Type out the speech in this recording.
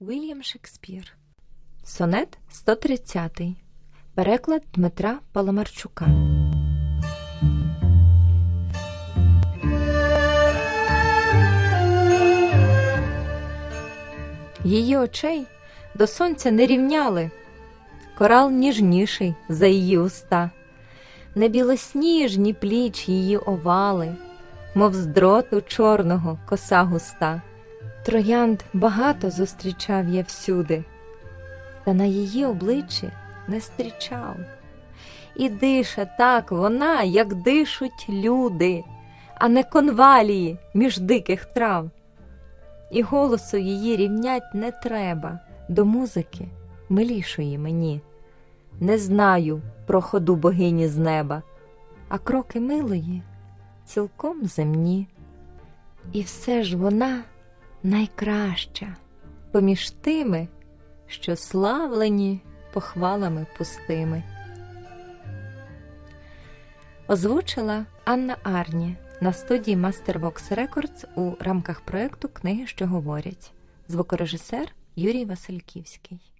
Вільям Шекспір. Сонет 130. Переклад Дмитра Паламарчука. Її очей до сонця не рівняли. Корал ніжніший за її уста, не білосніжні пліч її овали, мов з дроту чорного коса густа. Троянд багато зустрічав я всюди, та на її обличчі не зустрічав. І дише так вона, як дишуть люди, а не конвалії між диких трав. І голосу її рівнять не треба до музики милішої мені. Не знаю про ходу богині з неба, а кроки милої цілком земні. І все ж вона найкраща поміж тими, що славлені похвалами пустими. Озвучила Анна Арні на студії Mastervox Records у рамках проекту Книги, що говорять. Звукорежисер Юрій Васильківський.